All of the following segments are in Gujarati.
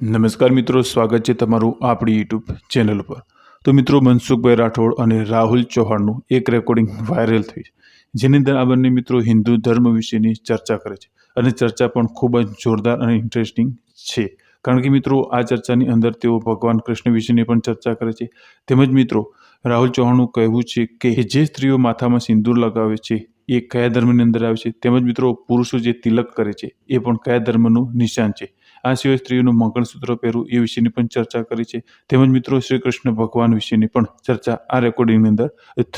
નમસ્કાર મિત્રો, સ્વાગત છે તમારું આપણી યુટ્યુબ ચેનલ પર તો મિત્રો, મનસુખભાઈ રાઠોડ અને રાહુલ ચૌહાણનું એક રેકોર્ડિંગ વાયરલ થઈ છે, જેની અંદર આ બંને મિત્રો હિન્દુ ધર્મ વિશેની ચર્ચા કરે છે અને ચર્ચા પણ ખૂબ જ જોરદાર અને ઇન્ટરેસ્ટિંગ છે. કારણ કે મિત્રો, આ ચર્ચાની અંદર તેઓ ભગવાન કૃષ્ણ વિશેની પણ ચર્ચા કરે છે. તેમજ મિત્રો, રાહુલ ચૌહાણનું કહેવું છે કે જે સ્ત્રીઓ માથામાં સિંદૂર લગાવે છે, એ કયા ધર્મની અંદર આવે છે? તેમજ મિત્રો, પુરુષો જે તિલક કરે છે, એ પણ કયા ધર્મનું નિશાન છે? આ સિવાય સ્ત્રીઓનું મંગળસૂત્ર પહેરવું એ વિશેની પણ ચર્ચા કરી છે. તેમજ મિત્રો શ્રી કૃષ્ણ ભગવાન વિશેની પણ ચર્ચા આ રેકોર્ડિંગની અંદર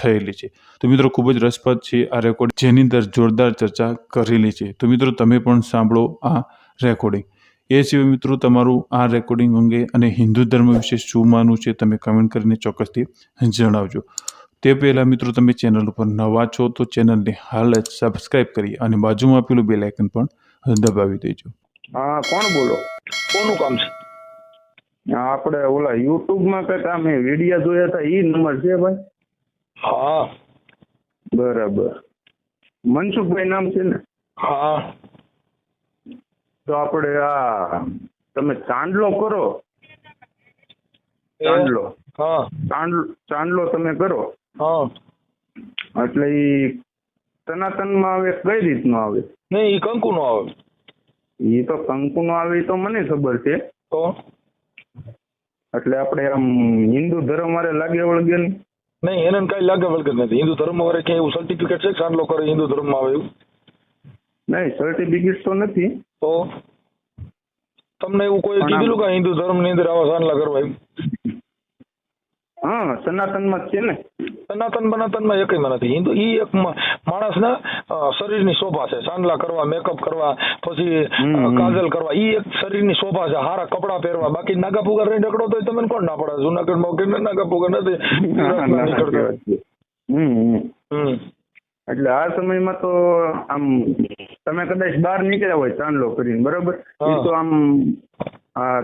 થયેલી છે. તો મિત્રો, ખૂબ જ રસપ્રદ છે આ રેકોર્ડ જેની અંદર જોરદાર ચર્ચા કરેલી છે. તો મિત્રો, તમે પણ સાંભળો આ રેકોર્ડિંગ એ સિવાય મિત્રો, તમારું આ રેકોર્ડિંગ અંગે અને હિન્દુ ધર્મ વિશે શું માનવું છે, તમે કમેન્ટ કરીને ચોક્કસથી જણાવજો. તે પહેલાં મિત્રો, તમે ચેનલ ઉપર નવા છો તો ચેનલને હાલ જ સબસ્ક્રાઇબ કરી અને બાજુમાં આપેલું બેલાઇકન પણ દબાવી દેજો. હા કોણ બોલો? કોનું કામ છે? આપણે ઓલા યુટ્યુબમાં કઈ આ મેં વીડિયો જોયા હતા એ નંબર છે ભાઈ? હા. બરાબર. મનસુખભાઈ નામ છે ને? હા. તો આપણે આ તમે ચાંદલો કરો. ચાંદલો. હા. ચાંદલો ચાંદલો તમે કરો. હા. એટલે ઈ સનાતનમાં આવે કઈ રીતનો આવે? નહીં એ કંકુ નો આવે. ઈ તો કંકુનો આવે તો મને ખબર છે. તો? એટલે આપણે આમ હિન્દુ ધર્મ વારે લાગે વળગે નહીં નહીં એને કઈ લાગે વળગે નથી. હિન્દુ ધર્મ વાળે ક્યાંય એવું સર્ટિફિકેટ છે કે લોકો કરે હિન્દુ ધર્મમાં આવે એવું? નહીં સર્ટિફિકેટ તો નથી. તો? તમને એવું કોઈ કીધેલું કે હિન્દુ ધર્મની અંદર આવા ચાંદલા કરવા એમ? હા સનાતનમાં છે ને. સનાતન બનાતનમાં એક નથી. હિન્દુ ઈ એક માણસ માણસના શરીર શરીરની શોભા છે. ચાંદલા કરવા મેકઅપ કરવા પછી. કાજલ કરવા ઈ એક શરીરની શોભા છે. હારા કપડા પહેરવા. બાકી નાગા પુગર રહી નીકળો તો તમને કોણ ના પડે? જુનાગઢમાં કે નાગા પુગર નથી? ના, ના, એટલે આ સમયમાં તો આમ તમે કદાચ બહાર નીકળ્યા હોય ચાંદલો કરીને બરોબર? એ તો આમ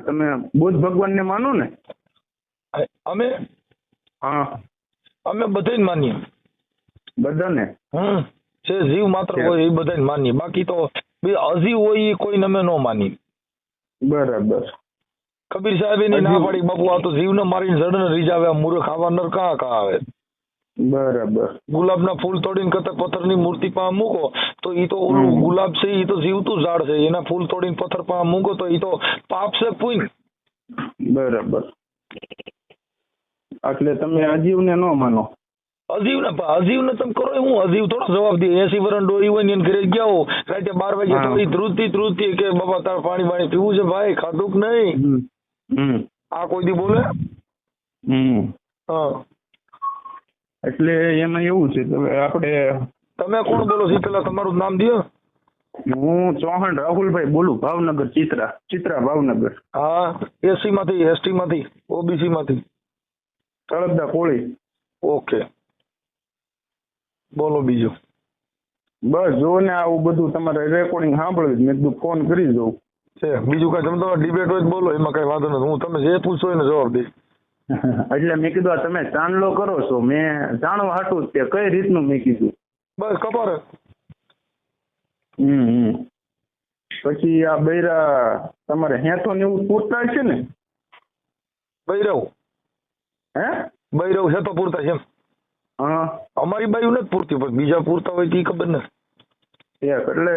તમે બુદ્ધ ભગવાનને માનો ને? અમે હા. અમે બધાને માનીએ. બધાને? હમ. જે જીવ માત્ર. હોય એ બધાને માનીએ. બાકી તો અજીવ હોય એ કોઈને અમે ન માની બરાબર. કબીર સાહેબ એની ના. પાડી બાપુ આ તો જીવને મારીને જડને રીઝાવે આ મૂર્ખ આવા નર કા કા આવે? બરાબર. ગુલાબના ફૂલ તોડીને કતે પથ્થરની મૂર્તિ પાસે મૂકો તો ઈ તો ઓલું ગુલાબ છે ઈ તો જીવતું ઝાડ છે. એના ફૂલ તોડીને પથ્થર પાસે મૂકો તો ઈ તો પાપ છે પુણ્ય બરાબર. એટલે તમે અજીવને ન માનો. અજીવને અજીવને તમે કરો હું અજીવ થોડો જવાબ દે. એસી વરણ ડોરી હોય ને ઘરે ગયા હો. રાતે બાર વાગે થોડી તો ઈ ધ્રુજતી ધ્રુજતી કે બાબા તારે પાણી પાણી પીવું છે ભાઈ? ખાધું કે નહીં? આ કોઈ દી બોલે? હા. એટલે એમાં એવું છે આપણે તમે કોણ બોલો છો? પેલા તમારું નામ દિયો. હું ચૌહાણ રાહુલભાઈ બોલું ભાવનગર ચિત્રા ચિત્રા ભાવનગર. હા. એસી માંથી એસટી માંથી ઓબીસી માંથી. તળપદા કોળી. ઓકે. બોલો બીજું. બસ જો ને આવું બધું તમારે રેકોર્ડિંગ સાંભળ્યું મેં કીધું ફોન કરી દઉં. છે. બીજું કઈ તમે તમારે ડિબેટ હોય બોલો એમાં કઈ વાંધો નથી. હું તમે જે પૂછો એને જવાબ દઈશ. એટલે મેં કીધું આ તમે ચાંદલો કરો છો. મેં જાણવા હાટું તે કઈ રીતનું મેં કીધું. બસ ખબર હમ હમ. પછી આ બૈરા તમારે હેતો ને એવું પૂરતા છે ને? બૈરવ હે? બૈરવ છે તો પૂરતા છે એમ. હા. અમારી બાયુ નથી પૂરતી પણ બીજા પૂરતા હોય તો ખબર નથી એટલે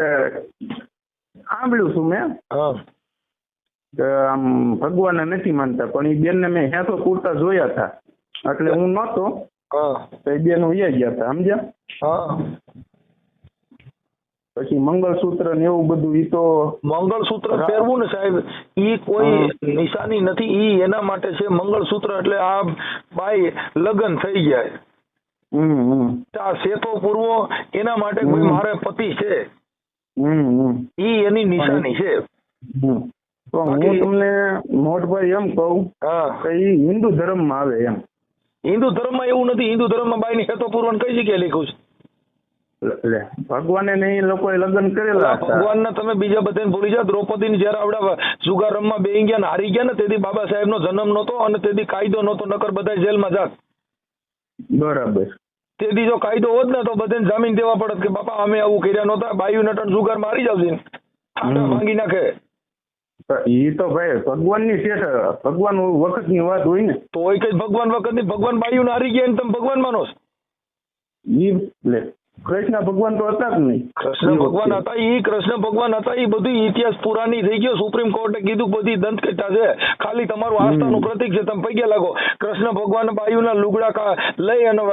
સાંભળ્યું છું મેં. હા. આમ ભગવાનને નથી માનતા પણ એ બેનને મેં હેઠો પૂરતા જોયા હતા. એટલે હું નહોતો હા. તો એ બેન ઉયા ગયા હતા સમજ્યા? હા. પછી મંગળસૂત્ર ને એવું બધું ઈ તો મંગળસૂત્ર પહેરવું ને સાહેબ ઈ કોઈ નિશાની નથી ઈ એના માટે છે મંગળસૂત્ર એટલે આ બાઈ લગ્ન થઈ જાય. આ શેતો પૂરવો એના માટે કોઈ મારે પતિ છે. ઈ એની નિશાની છે. તો હું તમને મોટભાઈ એમ કહું હા. કે ઈ હિન્દુ ધર્મમાં આવે એમ. હિન્દુ ધર્મમાં એવું નથી. હિન્દુ ધર્મમાં બાઈની શેતો પૂરવાનું કઈ જગ્યાએ લખ્યું છે? એટલે ભગવાને લોકો ઈ લોકોએ લગ્ન કરેલા ભગવાનના તમે બીજા બધાને ભૂલી જાઓ. દ્રૌપદીને જ્યારે આવડા જુગાર રમવા બેહી ગયા ને હારી ગયા ને તેથી બાબા સાહેબનો જન્મ નહોતો અને તેથી કાયદો નહોતો નકર બધા જેલમાં જાત. બરાબર. તેથી જો કાયદો હોત ને તો બધાને જામીન દેવા પડત કે બાપા અમે આવું કર્યા નહોતા બાયુ નટન જુગાર મારી જાવ છે ઠાઠા ભાંગી નાખે. એ તો ભાઈ ભગવાનની શેઠ ભગવાન વખતની વાત હોય ને. તો એ કઈ ભગવાન વખત ભગવાન બાયુને હારી ગયા ને તમે ભગવાન માનો ઈ લે કૃષ્ણ ભગવાન તો હતા જ નહીં. કૃષ્ણ ભગવાન હતા ઈ કૃષ્ણ ભગવાન હતા ઈ બધું ઇતિહાસ પુરાણી થઈ ગયો. સુપ્રીમ કોર્ટે કીધું બધી દંતકથા છે. ખાલી તમારું આસ્થાનું પ્રતિક છે તમે પૈકી લાગો. કૃષ્ણ ભગવાન બાયુના લુગડા કા લઈ અને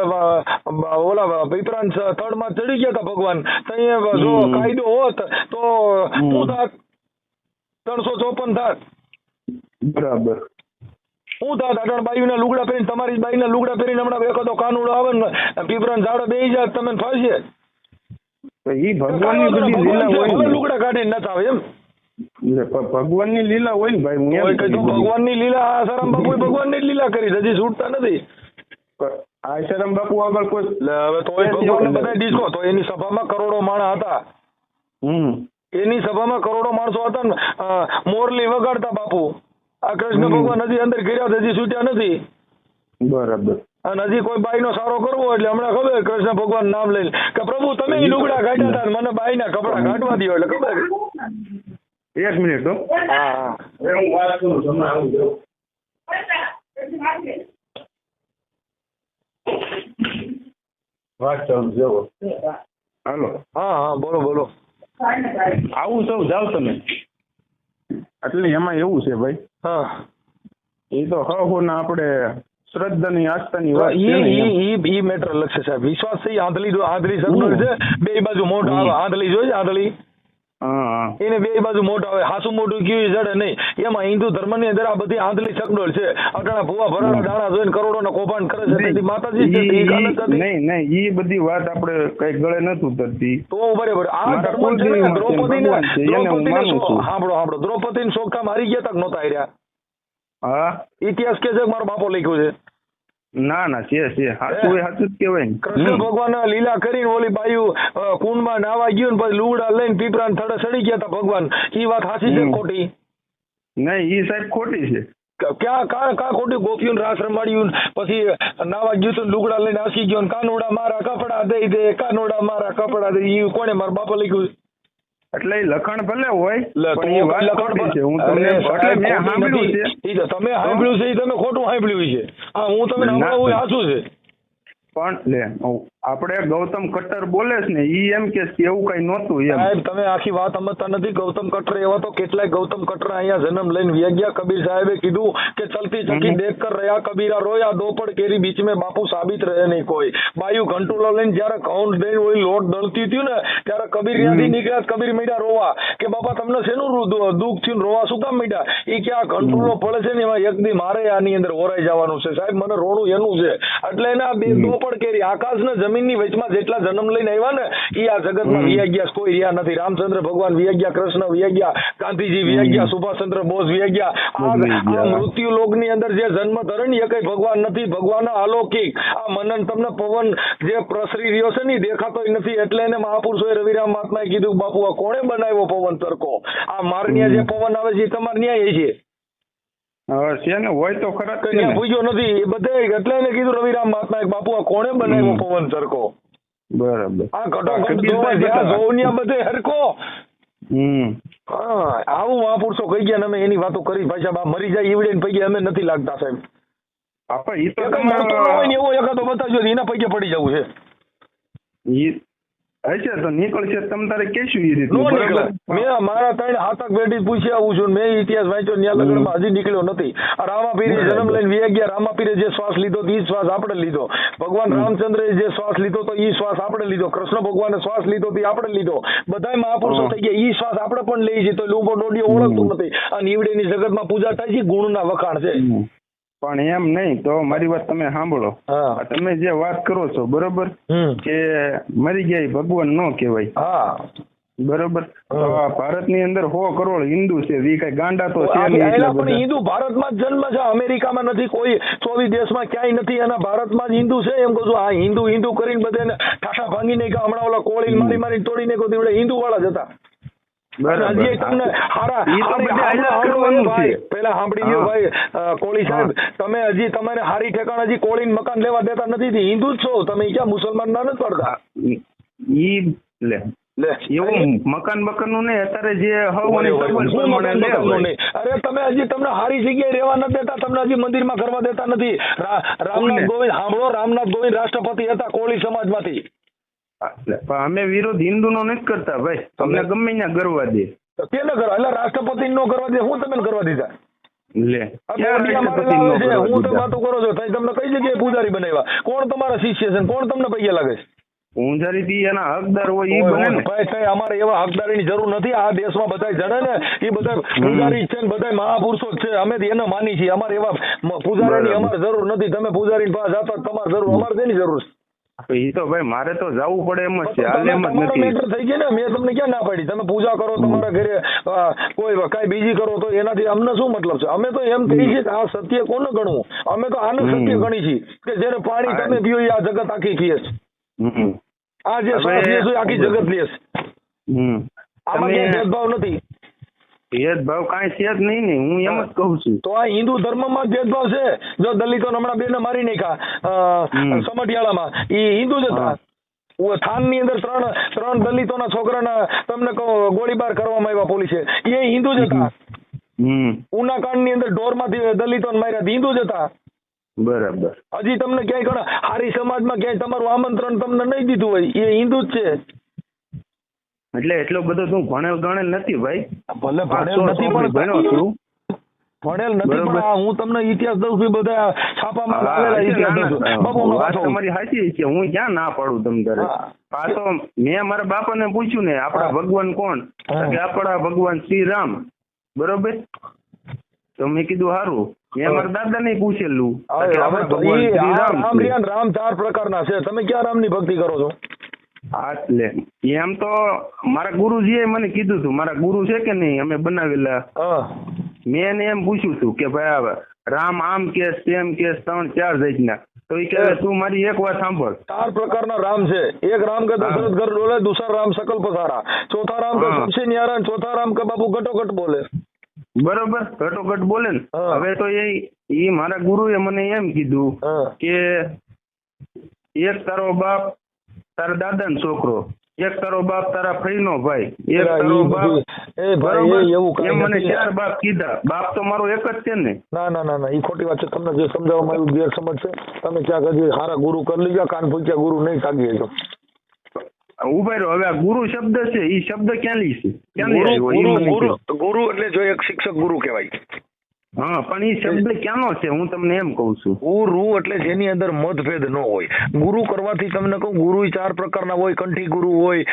ઓલા વિપરાંત થડમાં ચડી ગયા હતા ભગવાન. ત્યાં જો કાયદો હોત તો શું થાત? ત્રણસો ચોપન થાત. બરાબર. શું થાત અટણ બાયુના લુગડા પહેરીને તમારી બાઈના લુગડા પહેરીને હમણાં એકાદો કાનુડો આવે ને પીપરાન ઝાડો બે જાય તમે ભગવાનની બધી લીલા હોય લુગડા કાઢીને નચાવે એમ. ભગવાનની લીલા હોય ને ભાઈ હું એમ કોઈ કઈ તો કીધું. ભગવાનની લીલા આસારામ બાપુએ ભગવાનની લીલા કરી હજી છૂટતા નથી. આશારામ બાપુ આગળ કોઈ હવે તો એ બધા તો એની સભામાં કરોડો માણસ હતા. હમ. એની સભામાં કરોડો માણસો હતા ને મોરલી વગાડતા બાપુ. આ કૃષ્ણ ભગવાન હજી અંદર કર્યા છે, હજી છૂટ્યા નથી. બરાબર. અને હજી કોઈ બાઈનો સારો કરવો એટલે હમણાં ખબર કૃષ્ણ ભગવાન નામ લઈને. કે પ્રભુ તમે લુગડા કાઢ્યા હતા ને બાઈ ના કપડા કાઢવા દો એટલે ખબર એક મિનિટ તો હા. હા હું. વાત કરું તમે આવું વાત ચાલુ જવો હાલો. હા હા બોલો બોલો. આવું સૌ જાઓ તમે. એટલે એમાં એવું છે ભાઈ. હા. એ તો હ હો ના આપણે શ્રદ્ધાની આસ્થાની વાત ઈ છે. ઈ ઈ મેટર લખશે સાહેબ. વિશ્વાસ છે આંધળી આંધળી સગવડ છે? બે બાજુ મોઢ આંધળી જોઈ આંધળી? એને બે બાજુ મોટા આવે. હાસુ મોઢું કેવી જડે નહીં. એમાં હિન્દુ ધર્મની અંદર આ બધી આંધળી ચકડોળ છે. અટાણા ભૂવા ભરાડા દાણા જોઈને કરોડોના કૌભાંડ કરે છે. માતાજી છે નહીં નહીં એ બધી વાત આપણે કઈ ગળે નતું ઉતરતી તો બરાબર આ ધર્મ છે ને સાંભળો. સાંભળો દ્રૌપદી ને શોખતા મારી ગયા તક નહોતા રહ્યા હા? ઇતિહાસ કે છે મારો બાપો લખ્યું છે? ના ના છે છે. સાચું એ. સાચું જ કેવાય કૃષ્ણ ભગવાન લીલા કરીને ઓલી બાયુ કુંડમાં નાવા ગયું ને પછી લુગડા લઈને પીપરા થડે સડી ગયા હતા ભગવાન. ઈ વાત સાચી છે. ખોટી? નહીં એ સાહેબ ખોટી છે. ક્યાં કા કા ખોટી? ગોપીઓને રાસ રમાડ્યું ને પછી નાવા ગયું તું લુગડા લઈને આસી ગયો ને કાનુડા મારા કપડા દઈ દે કાનોડા મારા કપડા દે ઈ કોણે મારા બાપા લખ્યું? એટલે એ લખાણ ભલે હોય પણ એ વાત લખાણ છે. હું તમને એટલે મેં સાંભળ્યું છે. તમે સાંભળ્યું છે એ તમે ખોટું સાંભળ્યું છે. હા હું તમને. સાંભળવું એ સાચું છે. પણ લે આપણે ગૌતમ કટ્ટર બોલે છે ને ઈ એમ કે એવું કઈ નહોતું એમ. સાહેબ તમે આખી વાત સમજતા નથી. ગૌતમ કટ્ટર એવા તો કેટલાય ગૌતમ કટ્ટર અહીંયા જન્મ લઈને વ્યા કબીર સાહેબે કીધું કે ચલતી ચકી દેખ કર રહ્યા કબીરા રોયા દોપડ કેરી બીચ મેં બાપુ સાબિત રહે નહીં કોઈ. બાયુ ઘંટુલો લઈને જ્યારે ઘઉં દઈને ઓલી લોટ દળતી હતી ને ત્યારે કબીર ત્યાંથી નીકળ્યા કબીર મીડા રોવા. કે બાપા તમને શેનું દુઃખ થયું? રોવા શું કામ મીડા એ કે આ ઘંટુલો પડે છે ને એમાં એક દી મારે આની અંદર ઓરાઈ જવાનું છે. સાહેબ મને રોણું એનું છે. એટલે એના બે દોપડ કેરી આકાશ ને જમીનની વચમાં જેટલા જન્મ લઈને આવ્યા ને એ આ જગતમાં. વિયા ગયા કોઈ રહ્યા નથી. રામચંદ્ર ભગવાન વિયા ગયા કૃષ્ણ વિયા ગયા ગાંધીજી વિયા ગયા સુભાષચંદ્ર બોઝ વિયા ગયા આ મૃત્યુ લોકની અંદર જે જન્મ ધરે ને એ કઈ ભગવાન નથી. ભગવાન અલૌકિક. આ મનન તમને પવન જે પ્રસરી રહ્યો છે ને દેખાતો દેખાતોય નથી. એટલે એને મહાપુરુષોએ રવિરામ મહાત્માએ કીધું બાપુ આ કોણે બનાવ્યો પવન તરકો આ માર જે પવન આવે છે તમારે ન્યાય છે. હવે હોય તો ખરા જ છે કન્યા ને. પૂછ્યો નથી. એ બધે એટલે એને કીધું રવિરામ મહાત્માએ બાપુ આ કોણે બનાવ્યો. પવન બરાબર. આ. જોઉં ત્યાં બધે હરકો હમ. આવું મહાપુરુષો કહી ગયા ને અમે એની વાતો કરી. ભાઈ સાહેબ આ મરી જાય ઈવડે ને પૈકી અમે નથી લાગતા સાહેબ. આપણે ઈ તો એવો એકાદો બતાવજો એના પૈકી પડી જવું છે. ઈ હશે તો નીકળશે તમ તારે કહેશું ઈ નો રીતનું નીકળે. બરાબર? મેં મારા ત્રણ હાથક પેઢી પૂછી આવું છું મેં ઇતિહાસ વાંચ્યો ન્યા લગનમાં હજી નીકળ્યો નથી. રામાપીરે જન્મ લઈને વી ગયા. રામાપીરે જે શ્વાસ લીધો ઈ શ્વાસ આપણે લીધો. ભગવાન રામચંદ્રએ જે શ્વાસ લીધો તો એ શ્વાસ આપણે લીધો. કૃષ્ણ ભગવાને શ્વાસ લીધો તો આપણે લીધો. બધા મહાપુરુષો. થઈ ગયા. ઈ શ્વાસ આપણે પણ લઈએ છીએ તો લૂંબો ડોડીઓ ઓળખતું નથી. આ નીવડેની જગતમાં પૂજા થાય છે ગુણના વખાણ છે. પણ એમ નહીં તો મારી વાત તમે સાંભળો. તમે જે વાત કરો છો બરોબર? કે મરી ગયા ભગવાન ન કહેવાય. હા. બરોબર? હા. ભારતની અંદર સો કરોડ હિન્દુ છે ઈ કઈ ગાંડા તો છે પણ હિન્દુ ભારતમાં જ જન્મ છે અમેરિકામાં નથી કોઈ ચોવીસ દેશમાં ક્યાંય નથી અને ભારતમાં જ હિન્દુ છે એમ કહું છું. આ હિન્દુ હિન્દુ કરીને બધાને ઠાઠા ભાંગી નાખ્યા હમણાં ઓલા કોળી મારી મારી તોડી નાખ્યો હિન્દુ વાળા જ હતા. તમને હારા હારી- સાંભળી લ્યો ભાઈ કોળી સાહેબ તમે હજી તમારે હારી ઠેકાણ હજી કોળીને મકાન લેવા દેતા નથી હિન્દુ જ છો. તમે ક્યાં મુસલમાન ના નથી પડતા? ઈ લે. લે. એવું મકાન બકાનનું નહીં અત્યારે જે હવ અને ઓય, ઓય, સગવડ શું પ્રમાણે મકાન લે બકાનનું ભાઈ. નહીં? અરે તમે હજી તમને સારી જગ્યાએ રહેવા નથી દેતા તમને હજી મંદિરમાં કરવા દેતા નથી. રામનાથ? ગોવિંદ સાંભળો રામનાથ ગોવિંદ રાષ્ટ્રપતિ હતા કોળી સમાજમાંથી. એટલે પણ અમે વિરોધ હિન્દુ નો નથી કરતા ભાઈ. તમને ગમે ત્યાં કરવા દે. કેને કરવા એટલે રાષ્ટ્રપતિ નો કરવા દે હું તમને કરવા દીધા. લે હું તમે વાતો કરો છો તમને કઈ જગ્યાએ પૂજારી બનાવ્યા? કોણ તમારા શિષ્ય છે કોણ તમને પૈયા લાગે છે? પૂંજારી એના હકદાર હોય ઈ બને ને. ભાઈ તઈ અમારે એવા હકદારીની જરૂર નથી. આ દેશમાં બધા જણે ને એ બધા પૂજારી છે ને બધા મહાપુરુષો છે. અમે એને માની છીએ. અમારે એવા પૂજારીની અમારે જરૂર નથી. તમે પૂજારી પાસે જાતા તમારે જરૂર અમારે શેની જરૂર છે? ઈ તો ભાઈ મારે તો જવું પડે એમ જ છે. હાલ એમ જ નથી. મેટર થઈ ગયા ને? મેં તમને ક્યાં ના પાડી? તમે પૂજા કરો તમારા ઘરે કોઈ કઈ બીજી કરો તો એનાથી અમને શું મતલબ છે? અમે તો એમ કહી છે કે આ સત્ય કોને ગણવું? અમે તો આને સત્ય ગણી છીએ કે જેને પાણી. તમે પીઓ આ જગત આખી પીએ છે. આ જે શ્વાસ લે છે આખી જગત લે છે. આમાં ક્યાંય ભેદભાવ નથી. ભેદભાવ કાંઈ છે જ નહીં ને હું એમ જ કહું છું. તો આ હિન્દુ ધર્મમાં જ ભેદભાવ છે? જો દલિતો હમણાં બેને મારી નાખ્યા સમઢિયાળામાં. એ હિન્દુ જ હતા. થાનની અંદર ત્રણ ત્રણ દલિતોના છોકરાના તમને કહો ગોળીબાર કરવામાં આવ્યા પોલીસે. એ હિન્દુ જ હતા. ઉના ઉનાકાંડની અંદર ઢોરમાંથી દલિતો માર્યા. હિન્દુ જ હતા. બરાબર. હજી તમને ક્યાંય ઘણા હારી સમાજમાં ક્યાંય તમારું આમંત્રણ તમને નહીં દીધું હોય એ હિન્દુ જ છે. એટલે એટલો બધો તું ભણેલ ગણેલ નથી ભાઈ. ભલે ભણેલ નથી પણ ભણ્યો છું. ભણેલ નથી પણ હું તમને ઇતિહાસ દઉં છું બધા છાપામાં હા, આવેલા ઇતિહાસ દઉં છું. બાપુ વાત તમારી સાચી છે હું ક્યાં ના પાડું તમ તારે આ તો મેં મારા બાપાને પૂછ્યું ને આપણા ભગવાન કોણ. એટલે આપણા ભગવાન શ્રી રામ બરોબર? તો મેં કીધું સારું મેં મારા દાદા ને પૂછેલું રામ રામ રામ ચાર પ્રકારના છે. તમે ક્યાં રામની ભક્તિ કરો છો? હા એટલે એમ તો મારા ગુરુજીએ મને કીધું હતું મારા ગુરુ છે કે નહીં? અમે બનાવેલા. મેં એને એમ પૂછ્યું હતું કે ભાઈ હવે રામ આમ કેસ તેમ કેસ ત્રણ ચાર જાતના. તો એ કહે તું મારી એક વાત સાંભળ. ચાર પ્રકારના રામ છે. એક રામ કે દશરથ ઘર ડોલે દૂસરા રામ સકલ પસારા ચોથા રામ કે. સબસે ન્યારા ચોથા રામ કે બાપુ ઘટોઘટ બોલે. બરોબર ઘટોઘટ બોલે ને. હવે તો એ એ મારા ગુરુએ મને એમ કીધું કે એક તારો બાપ તારા દાદાનો છોકરો. એક તારો બાપ તારા ફઈનો ભાઈ. એક તારો બાપ એ ભાઈ, એવું કાંઈ મને ચાર બાપ કીધા. બાપ તો મારો એક જ છે ને. ના ના ના ના એ ખોટી વાત છે. તમને જે સમજાવવામાં આવ્યું ગેરસમજ છે. તમે ક્યાંક હજી સારા ગુરુ કરી લીધા કાન ફૂક્યા ગુરુ નહીં તાગી છો. ઊભા રહ્યો હવે આ ગુરુ શબ્દ છે. એ શબ્દ ક્યાં છે? લઈ મને ગુરુ ગુરુ એટલે જો એક શિક્ષક ગુરુ કહેવાય. હા પણ એ શબ્દ ક્યાંનો છે? હું તમને એમ કહું છું. ગુરુ એટલે જેની અંદર મતભેદ ન હોય. ગુરુ કરવાથી તમને કહું ગુરુ ચાર પ્રકારના હોય. કંઠી ગુરુ હોય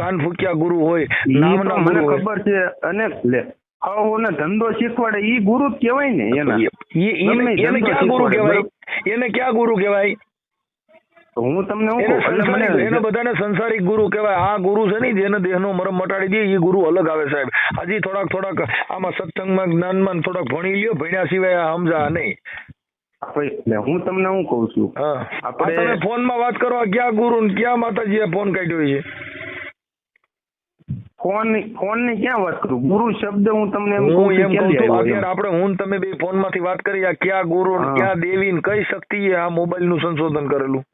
કાન ફૂક્યા ગુરુ હોય નામના મને ખબર છે અને ને ધંધો શીખવાડે ઈ ગુરુ કહેવાય ને એના. એને ક્યાં ગુરુ કહેવાય? એને ક્યાં ગુરુ કહેવાય? હું તમને એને બધાને સંસારિક ગુરુ કહેવાય. આ ગુરુ છે ને જેને દેહનો મરમ મટાડી દે એ ગુરુ અલગ આવે સાહેબ. હજી થોડાક થોડાક આમાં સત્સંગમાં જ્ઞાનમાં થોડાક ભણી લ્યો ભણ્યા સિવાય આ સમજા નહીં. એટલે હું તમને હું કહું છું? આપણે- તમે ફોનમાં વાત કરો ક્યાં ગુરુ ને ક્યાં માતાજીએ ફોન કાઢ્યો છે? ફોન ફોનની ક્યાં વાત કરું? ગુરુ શબ્દ હું તમને હું એમ કહું છું અત્યારે આપણે હું તમે બે ફોનમાંથી વાત કરી આ ક્યાં ગુરુ ક્યાં દેવી ને કઈ શક્તિ આ મોબાઈલનું સંશોધન કરેલું?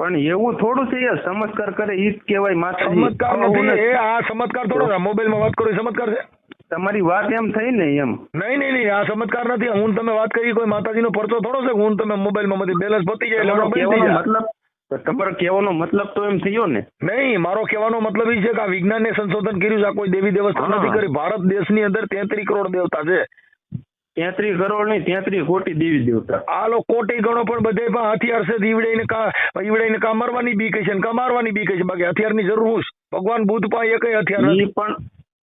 પણ એવું થોડું છે યાર ચમત્કાર કરે ઈ જ કહેવાય માતાજી. ચમત્કાર નથી. એ આ ચમત્કાર થોડો મોબાઈલમાં વાત કરો ચમત્કાર છે. તમારી વાત એમ થઈ ને એમ. નહીં નહીં નહીં આ ચમત્કાર નથી. હું તમે વાત કરી કોઈ માતાજીનો પરચો થોડો છે હું તમે મોબાઈલમાં બધી બેલેન્સ પતી જાય એટલે. મતલબ તો તમારો કહેવાનો મતલબ તો એમ થયો ને. નહીં મારો કહેવાનો મતલબ એ છે કે આ વિજ્ઞાનને સંશોધન કર્યું છે આ કોઈ દેવી દેવસ્થા નથી કરી. ભારત દેશની અંદર તેત્રીસ કરોડ દેવતા છે. તેત્રીસ કરોડ નહીં તેત્રીસ કોટી દેવી દેવતા. આ લોકો કોટી ગણો પણ બધે પણ હથિયાર છે ઈવડાઈને કા ઈવડાઈને કા મારવાની બીક છે ને કા મારવાની બીક છે બાકી હથિયારની જરૂર હું ભગવાન બુદ્ધ પાસે એકય હથિયાર નથી. પણ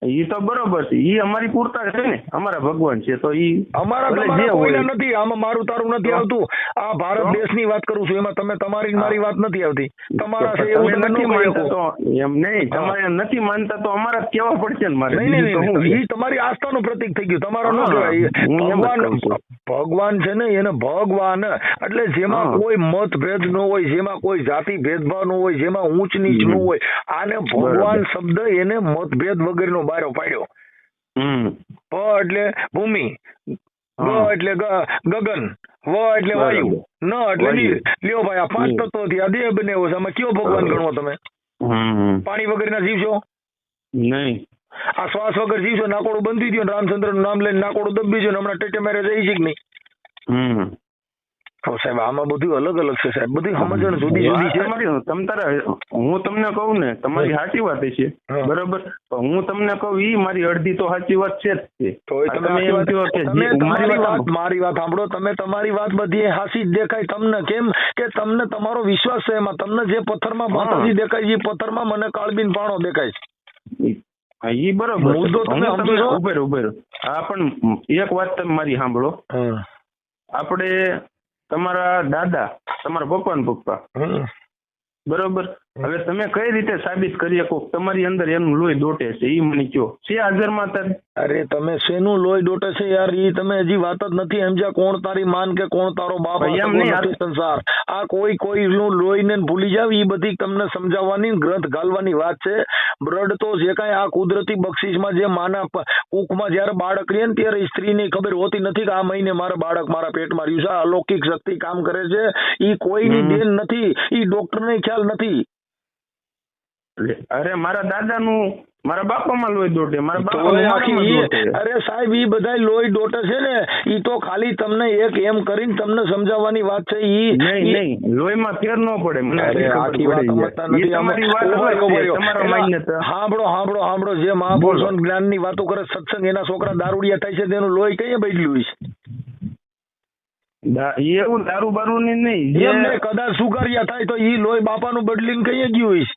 ઈ તો બરોબર છે. એ અમારી પૂરતા છે ને. અમારા ભગવાન છે તો ઈ અમારા. કોઈના નથી આમાં મારું તારું નથી આવતું. આ ભારત દેશની વાત કરું છું એમાં તમે તમારી મારી વાત નથી આવતી. તમારા છે એવું નથી માનતા તો એમ નહીં તમારે નથી માનતા તો અમારા જ કહેવા પડશે ને મારે. નહીં નહીં એ તમારી આસ્થાનું પ્રતીક થઈ ગયું. તમારો ન કહેવાય. એ ભગવાન ભગવાન છે ને એને ભગવાન. એટલે જેમાં. કોઈ મતભેદ ન હોય જેમાં કોઈ જાતિ ભેદભાવ ન હોય જેમાં ઊંચ નીચ ન હોય આને ભગવાન શબ્દ એને મતભેદ વગરનો બારો પાડ્યો. પ એટલે ભૂમિ ગ એટલે ગગન વ એટલે વાયુ ન એટલે નીર લ્યો ભાઈ આ પાંચ તત્વો થી આ દેહ બને છે. આમાં કયો ભગવાન ગણો તમે? પાણી વગરના જીવશો નહીં. આ શ્વાસ વગર જીવશો નાકોડું બંધી થયું ગયું રામચંદ્રનું નામ લઈને નાકોડું દબી ગયું હમણાં ટેટે મેરેજ આવી છે કે નહીં. સાહેબ આમાં બધું અલગ અલગ છે સાહેબ. બધી સમજણ જુદી જુદી છે. તમારી તમ તારે હું તમને કહું ને તમારી સાચી વાત છે. બરોબર? હું તમને કહું ઈ મારી અડધી તો સાચી વાત છે જ તમે એમ કહો કે મારી વાત સાંભળો. મારી વાત સાંભળો. તમે તમારી વાત બધી હાસી જ દેખાય તમને. કેમ કે તમને તમારો વિશ્વાસ છે એમાં. તમને જે પથ્થરમાં. માતાજી દેખાય છે એ પથ્થરમાં મને કાળબીન પાણો દેખાય ઈ બરોબર મુદ્દો તમે ઉભેર સમજો છો? તમને- ઉભે રહો, ઉભે રહો. હા પણ એક વાત તમે મારી સાંભળો. આપણે તમારા દાદા તમારા પપ્પા? ને પપ્પા બરોબર? હવે તમે કઈ રીતે સાબિત કરી શકો? તમારી અંદર એનું લોહી દોટે છે એ મને કયો છે હાજરમાં તાર અરે તમે શેનું લોહી દોટે છે યાર? ઈ તમે હજી વાત જ નથી સમજ્યા. કોણ તારી માન કે કોણ તારો બાપ? નથી સંસાર. આ કોઈ કોઈ નું લોહીને ભૂલી જાવ ઈ બધી તમને સમજાવવાની ગ્રંથ ગાલવાની વાત છે. બ્લડ તો જે કાંઈ આ કુદરતી બક્ષિસમાં જે માના કૂખમાં જ્યારે બાળક રહે ને ત્યારે સ્ત્રીને ખબર હોતી નથી કે આ મહિને મારા બાળક મારા પેટમાં રહ્યું છે. આ અલૌકિક શક્તિ કામ કરે છે. ઈ કોઈની. દેન નથી. ઈ ડોક્ટરને ખ્યાલ નથી. અરે મારા દાદાનું મારા બાપામાં લોહી દોટે મારા બાપા એ. અરે સાહેબ ઈ બધા લોહી દોટે છે ને ઈ તો ખાલી તમને એક એમ કરીને તમને સમજાવવાની વાત છે ઈ નહીં નહીં લોહીમાં ફેર ન પડે મને આખી વાત સમજતા નથી. તમારી વાત તમારા માન્યતા હાંભળો હાંભળો હાંભળો જે મહાપુરુષો જ્ઞાનની વાતો કરે સત્સંગ એના છોકરા દારૂડિયા થાય છે તેનું લોહી કઈ બદલ્યું છે? એવું દારૂ બારૂ ની નહીં એમને કદાચ સુગારિયા થાય તો ઈ લોહી બાપાનું બદલીને કઈ ગયું છે? ભાઈ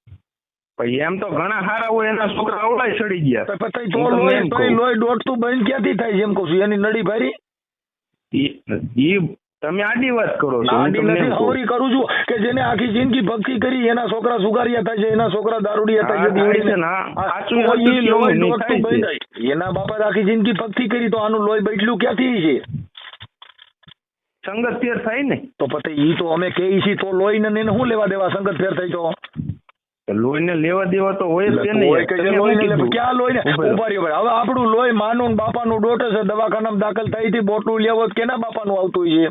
એમ તો ઘણા સારા હોય એના છોકરા અવળાય સડી ગયા. તો લોહી તોય લોહી દોડતું બંધ ક્યાંથી થાય એમ કહું છું. એની નડી ભારી? ઈ- તમે આડી વાત કરો છો આડી નથી. કહું. કરું છું કે જેને આખી જિંદગી ભક્તિ કરી એના છોકરા સુગારિયા થાય છે એના છોકરા દારૂડિયા થાય છે થાય. ને, એના બાપા આખી જિંદગી ભક્તિ કરી તો આનું લોહી બદલ્યું ક્યાંથી છે? સંગત ફેર થાય ને. તો પછી ઈ તો અમે કે છીએ તો લોહી ને શું લેવા દેવા? સંગત ફેર થઈ તો? તો લોહીને લેવા દેવા તો હોય જ લોહી લોહી ને? ક્યાં લોહી ને ઊભા રહો. રહ્યો. ભાઈ. હવે આપણું લોહી માનું ને બાપાનું ડોટે છે દવાખાનામાં દાખલ થઈ હતી બોટલું લેવો કેના કેના બાપાનું આવતું છે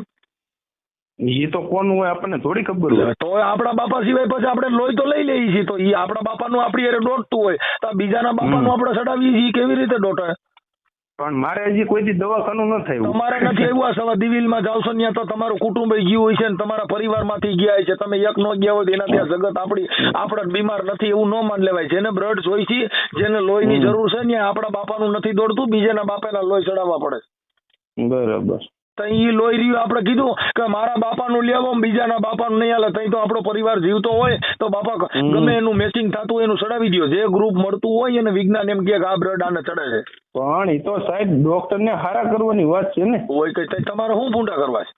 એ તો કોનું હોય આપણને થોડી ખબર હોય. તો આપણા બાપા સિવાય પછી આપણે લોહી તો લઈ લઈએ છીએ. તો એ આપણા બાપાનું આપણી હારે દોટતું હોય. તો બીજાના બાપાનું નું આપણે ચડાવીએ છીએ કેવી રીતે દોટે? પણ મારે હજી કોઈથી દવાખાનું ન થયું તમારે નથી આવ્યું આ સવા દિવિલમાં જાવશો ને ત્યાં તો તમારું કુટુંબ ગયું હોય છે ને તમારા પરિવારમાંથી ગયા હોય છે. તમે એક નો ગયા હોય એના ત્યાં જગત આપણી આપણે બીમાર નથી એવું ન માન લેવાય. જેને બ્લડ જોઈ છે જેને લોહીની જરૂર છે ને આપણા બાપાનું નથી દોડતું બીજાના બાપાના લોહી ચડાવવા પડે. બરાબર. તો લોહી રહ્યું. આપણે કીધું કે મારા બાપાનું લેવો બીજાના બાપાનું નહીં હાલે. તઈ તો આપણો પરિવાર જીવતો હોય. તો બાપા ગમે એનું મેચિંગ થતું હોય એનું ચડાવી દો જે ગ્રુપ મળતું હોય એને વિજ્ઞાન એમ કે આ બ્લડ આને ચડે છે. પણ એ તો સાહેબ ડોક્ટર ને હારા કરવાની વાત છે ને. હોય કે તમારે શું ફૂંડા કરવા છે?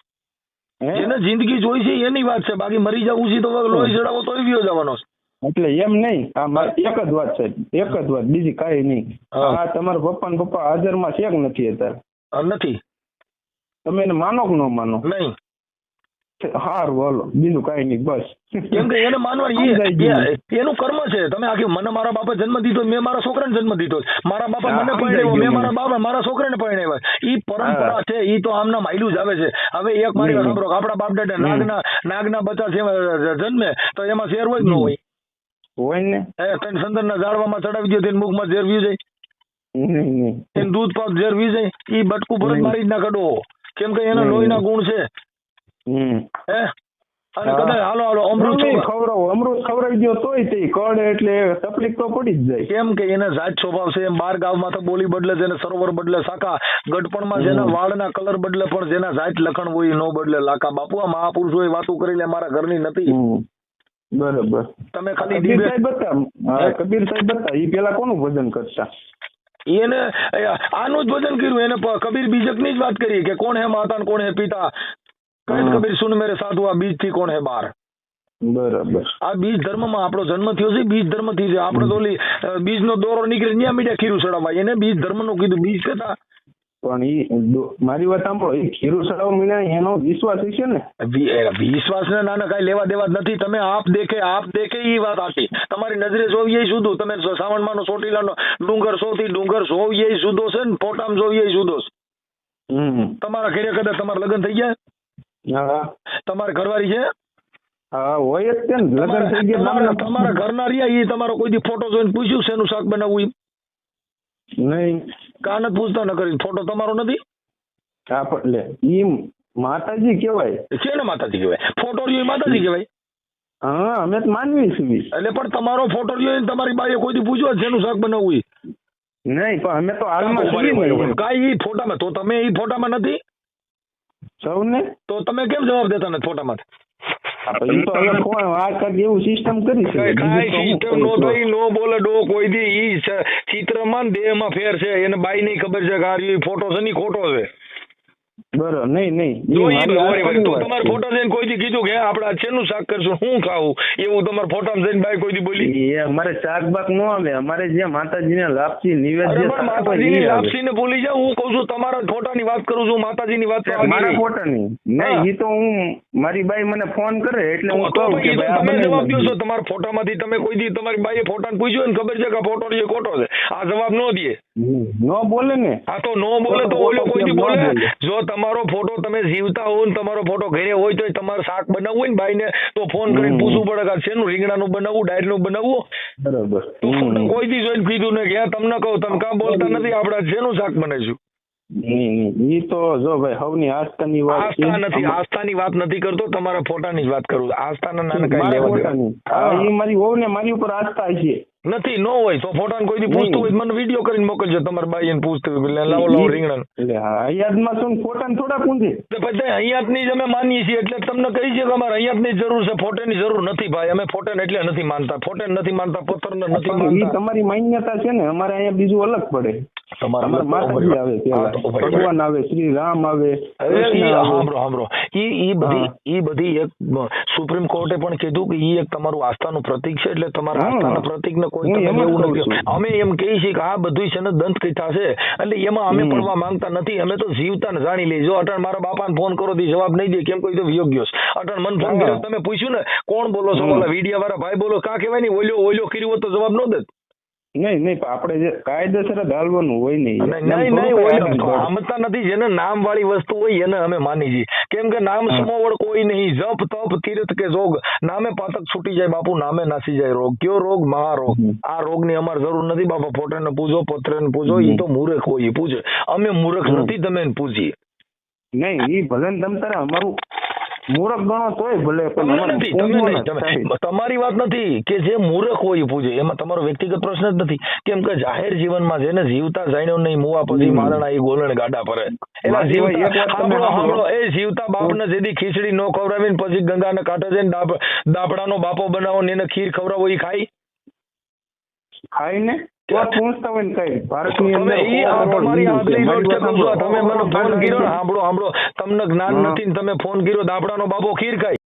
એને જિંદગી જોઈ છે એની વાત છે. બાકી મરી જવું છે તો લોહી ચડાવો તોય વિયો જવાનો છે. એટલે એમ નહીં. આ એક જ વાત સાહેબ એક જ વાત. બીજી કાંઈ નહીં. હા. આ તમારા પપ્પા ને પપ્પા હાજરમાં છે કે નથી અત્યારે? નથી. તમે એને માનો કે ન માનો? નહીં. હારું હાલો. બીજું કઈ નહીં બસ. કેમ કે એને. એ- એનું કર્મ છે. તમે આખી મને મારા બાપા જન્મ દીધો મેં મારા છોકરાને જન્મ દીધો મારા બાપા મને પરણાવ્યો મેં મારા બાપા મારા છોકરાને પરણાવ્યા ઈ પરંપરા છે ઈ તો આમના માયલું જ આવે છે. હવે એક મારી વાત સાંભળો આપણા બાપ દાદા નાગના નાગના બચ્ચા છે જન્મે તો એમાં શેર હોય જ ન હોય? હોય ને. એ તને સંદરના ઝાડવામાં ચડાવી દો તેને મુખમાં ઝેર વી જાય એને દૂધ પાક ઝેર વી જાય ઈ બટકું ભરત મારી જ ના કાઢો. કેમ કે એના લોહીના ગુણ છે. હે? અને કદાચ હાલો હાલો અમૃત ખવડાવો. અમૃત ખવડાવી દો તોય તે કળ એટલે તકલીફ તો પડી જ જાય. કેમ કે એને જાત સ્વભાવ છે. એમ બાર ગામમાં તો બોલી બદલે છે સરોવર બદલે શાખા. ગઢપણમાં જેના વાળના કલર બદલે પણ જેના જાત લખણ હોય નો બદલે. લાકા બાપુ આ એ વાતો કરીને મારા ઘરની નથી. બરાબર. તમે ખાલી કબીર સાહેબ હતા. કબીર સાહેબ હતા. એ પેલા કોનું ભજન કરતા? એને આનું જ ભજન કર્યું એને કબીર બીજકની જ વાત કરી કે કોણ હે માતા ને કોણ હે પિતા? કહે હમ. કબીર સુન મેરે સાધુ આ બીજથી કોણ હે બાર? બરાબર. આ બીજ ધર્મમાં આપણો જન્મ થયો છે બીજ ધર્મથી છે. આપણે તો ઓલી નો દોરો નીકળે ન્યા મીડિયા ખીરું ચડાવવા. એને બીજ ધર્મનું કીધું. બીજ કથા પણ ઈ મારી વાત સાંભળો એ ખીરું સડાવ મીના એનો વિશ્વાસ હશે ને? વિશ્વાસ ને નાના કઈ લેવા દેવા નથી. તમે આપ દેખે આપ દેખે ઈ વાત આખી તમારી નજરે જોવીએ શુદ્ધ તમે સાવણમાં નો ચોટીલાનો ડુંગર સોથી ડુંગર જોવીએ શુદ્ધો છે ને ફોટામાં જોવીએ શુદ્ધો છે. હમ. તમારા ઘરે કદાચ તમારા લગ્ન થઈ ગયા? હા. તમારે ઘરવાળી છે? હા હોય જ છે ને લગ્ન થઈ ગયા તમારા ઘરના રહ્યા એ તમારો કોઈ દી ફોટો જોઈને પૂછ્યું શેનું શાક બનાવવું નહીં. કા જ પૂછતા ન કરી? ફોટો તમારો નથી? આપણે ઈ માતાજી કહેવાય. છે ને માતાજી કહેવાય? ફોટો રહ્યો માતાજી કહેવાય. હા અમે તો માનવી છીએ. એટલે પણ તમારો ફોટો રહ્યો તમારી બાઈએ કોઈથી પૂછ્યો છે જ શેનું શાક બનાવવું ઈ? નહીં પણ અમે તો હાલમાં છીએ. ને ઈ ફોટામાં તો તમે ઈ ફોટામાં નથી? સૌને? તો તમે કેમ જવાબ દેતા નથી ફોટામાં? આપણે તો હવે કોણ આ કાંઈક એવું સિસ્ટમ કરી છે. કાંઈ સિસ્ટમ નો થઈ નો બોલે ડોક કોઈ દી ઈ ચિત્રમાં દેહમાં ફેર છે એને બાઈ નહીં ખબર છે કે આ ફોટો છે ની ખોટો છે. બરોબર. નહીં નહીં. તો વાત તમારે છે. જઈને કોઈ કીધું કે આપણે આ શાક કરશું શું ખાવું? એવું તમારે ફોટામાં જઈને બાઈ કોઈ બોલી. એ અમારે શાક બાક નો આવે. અમારે જે માતાજીને લાપસી નિવેદ્ય અરે પણ શાક હોય માતાજીની ઈ આવે. ભૂલી જાવ હું કહું છું તમારા ફોટાની વાત કરું છું માતાજીની વાત મારા ફોટાની? નહીં ઈ તો હું મારી બાઈ મને ફોન કરે એટલે હું કહું કે તમે જવાબ દો છો. તમારા ફોટામાંથી તમે કોઈ દી તમારી બાઈએ ફોટાને પૂછ્યો ને ખબર છે કે ફોટો છે ખોટો છે. આ જવાબ નો દે. નો બોલે ને. આ તો નો બોલે તો ઓલો કોઈ બોલે? જો જો તમારો ફોટો તમે જીવતા હો ને તમારો ફોટો ઘરે હોય તો તમારે શાક બનાવવું હોય ને બાઈને તો ફોન કરીને પૂછવું પડે કે શેનું રીંગણાનું બનાવવું ડાયરનું બનાવવું? બરાબર. કોઈ દી જોઈને કીધું ને કે તમને કહું તમે કાં બોલતા નથી આપણે શેનું શાક બનાવીશું? ઈ તો જો ભાઈ હવની આસ્થાની વાત આસ્થા નથી આસ્થાની વાત નથી કરતો તમારા ફોટાની જ વાત કરું આસ્થા આસ્થાના નાના કઈ લેવા દેવા ઈ મારી વહુને મારી ઉપર આસ્થા છે. નથી નો હોય. તો ફોટાને કોઈ દી પૂછતું હોય મને વીડિયો કરીને મોકલજો. તમારા બાઈને પૂછતું હોય લાવો લાવો રીંગણા. એટલે હા યાદમાં શું ફોટાને થોડા પૂંજે. પછી અહીંયા જ અમે માનીએ છીએ. એટલે તમને કહી છે કે અમારે અહીંયા જ જરૂર છે. ફોટેની જરૂર નથી ભાઈ. અમે ફોટેને એટલે નથી માનતા. ફોટેને નથી માનતા પથ્થરને નથી માનતા. તમારી માન્યતા છે ને. અમારે અહીંયા બીજું અલગ પડે. ભગવાન આવે શ્રી રામ આવે સાંભળો ઈ બધી એક સુપ્રીમ કોર્ટે પણ કીધું કે ઈ એક તમારું આસ્થાનું પ્રતીક છે એટલે તમારા. આસ્થાના પ્રતીકને કોઈ તમે એવું કહું નથી અમે એમ કહીએ છીએ કે આ બધું છે ને દંત કથા છે એટલે એમાં અમે. પડવા માંગતા નથી અમે તો જીવતા ને જાણી લઈએ. જો અટણ મારા બાપાને ફોન કરો તો જવાબ નહીં દે કેમ કોઈ તો યોગ્ય ગયો છે. અટણ મને ફોન કર્યો તમે પૂછ્યું ને કોણ બોલો છો. ઓલા વીડિયા વાળા ભાઈ બોલો કા કહેવાય નહીં ઓલ્યો ઓલ્યો કર્યું તો જવાબ ન દે નહીં નહીં આપણે જે કાયદેસર જ હાલવાનું હોય નહીં નહીં નહીં સમજતા નથી જેને નામ વાળી વસ્તુ હોય એને અમે માની છીએ. કેમ કે નામ સમોવડ કોઈ નહીં. જપ તપ તીર્થ કે જોગ નામે પાતક છૂટી જાય બાપુ નામે નાસી જાય રોગ. કયો રોગ? મહારોગ. આ રોગની અમારે જરૂર નથી બાપા. ફોટાને પૂજો પત્રને પૂજો એ તો મૂર્ખ હોય પૂજે. અમે મૂર્ખ નથી તમે પૂજીએ. પૂછીએ નહીં ઈ ભજન ને તમ તારે અમારું મૂરખ ગણો તોય ભલે ના. તમારી વાત નથી કે જે મૂર્ખ હોય પૂજે એમાં તમારો વ્યક્તિગત પ્રશ્ન જ નથી કેમ કે જાહેર જીવનમાં જેને જીવતા જાણ્યો નહીં મુવા પછી. મારણા એ ગોલણ ગાડા. સાંભળો એ જીવતા બાપને જેથી ખીચડી નો ખવડાવીને પછી ગંગાને કાંઠે જઈને દાપડાનો બાપો બનાવો ને એને ખીર ખવડાવો એ ખાય ખાઈને તો પૂછતા હોય ને કઈ. ભારતની અંદર તમે તમારી આગલી કે મને ફોન કર્યો ને સાંભળો સાંભળો. તમને જ્ઞાન નથી ને તમે ફોન કર્યો દાબડાનો બાપો ખીર ખાય.